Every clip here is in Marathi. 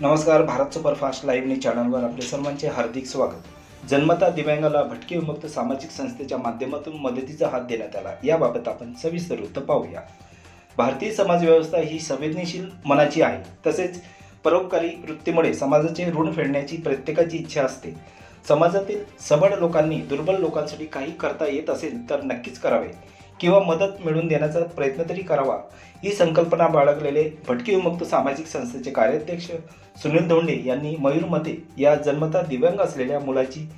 नमस्कार भारत सुपरफास्ट लाईव्ह न्यूज चॅनलवर आपले सर्वांचे हार्दिक स्वागत. जन्मता दिव्यांगाला भटके विमुक्त सामाजिक संस्थेच्या माध्यमातून मदतीचा हात देण्यात आला. याबाबत आपण सविस्तर वृत्त पाहूया. भारतीय समाजव्यवस्था ही संवेदनशील मनाची आहे. तसेच परोपकारी वृत्तीमुळे समाजाचे ऋण फेडण्याची प्रत्येकाची इच्छा असते. समाजातील सबळ लोकांनी दुर्बल लोकांसाठी काही करता येत असेल तर नक्कीच करावे. किंवा मदत मिळवून देण्याचा प्रयत्न तरी करावा. ही संकल्पना बाळगलेले भटके विमुक्त सामाजिक संस्थेचे कार्याध्यक्ष सुनील धोंडे यांनी मयूरमते या जन्मता दिव्यांग असलेल्या मुलाची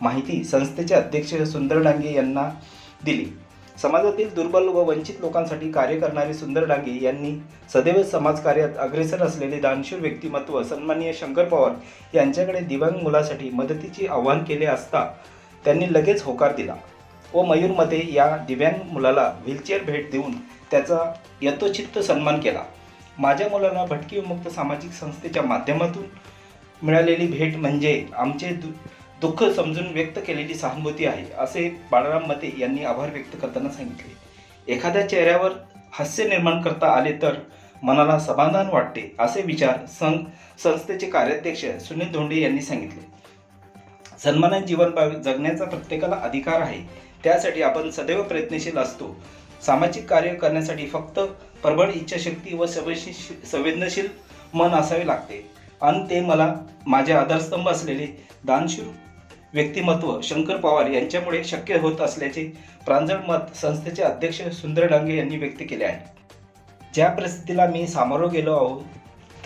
माहिती संस्थेचे अध्यक्ष सुंदर डांगे यांना दिली. समाजातील दुर्बल व वंचित लोकांसाठी कार्य करणारे सुंदर डांगे यांनी सदैव समाजकार्यात अग्रेसर असलेले दानशूर व्यक्तिमत्व सन्माननीय शंकर पवार यांच्याकडे दिव्यांग मुलासाठी मदतीचे आवाहन केले असता त्यांनी लगेच होकार दिला. व मयूरमध्ये या दिव्यांग मुलाला व्हीलचेअर भेट देऊन त्याचा यथोचित्त सन्मान केला. माझ्या मुलाला भटकी विमुक्त सामाजिक संस्थेच्या माध्यमातून मिळालेली भेट म्हणजे आमचे दु दुःख समजून व्यक्त केलेली सहानुभूती आहे असे बाळाराम मते यांनी आभार व्यक्त करताना सांगितले. एखाद्या चेहऱ्यावर हास्य निर्माण करता आले तर मनाला समाधान वाटते असे विचार सं संस्थेचे कार्याध्यक्ष सुनील धोंडे यांनी सांगितले. सन्मानात जीवन जगण्याचा प्रत्येकाला अधिकार आहे. त्यासाठी आपण सदैव प्रयत्नशील असतो. सामाजिक कार्य करण्यासाठी फक्त प्रबळ इच्छाशक्ती व संवेदनशील संवेदनशील मन असावे लागते. आणि ते मला माझे आधारस्तंभ असलेले दानशूर व्यक्तिमत्व शंकर पवार यांच्यामुळे शक्य होत असल्याचे प्रांजळ मत संस्थेचे अध्यक्ष सुंदर डांगे यांनी व्यक्त केले आहे. ज्या परिस्थितीला मी सामोरं गेलो आहो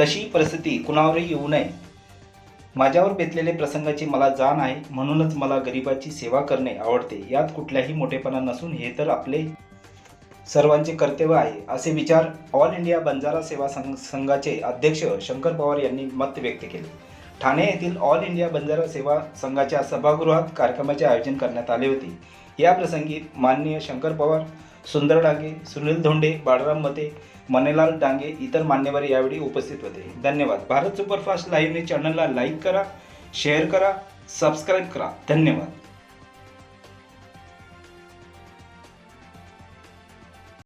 तशी परिस्थिती कुणावरही येऊ नये. माझ्यावर बेतलेले प्रसंगाची मला जाण आहे म्हणूनच मला गरिबाची सेवा करणे आवडते. यात कुठल्याही मोठेपणा नसून हे तर आपले सर्वांचे कर्तव्य आहे असे विचार ऑल इंडिया बंजारा सेवा संघ संघाचे अध्यक्ष शंकर पवार यांनी मत व्यक्त केले. ठाणे येथील ऑल इंडिया बंजारा सेवा संघाच्या सभागृहात कार्यक्रमाचे आयोजन करण्यात आले होते. या प्रसंगी माननीय शंकर पवार सुंदर डांगे सुनील धोंडे बाळराम मते मनेलाल डांगे इतर मान्यवर यावेळी उपस्थित होते. धन्यवाद. भारत सुपरफास्ट लाईव्ह न्यूज चॅनलला लाईक करा शेअर करा सबस्क्राईब करा. धन्यवाद.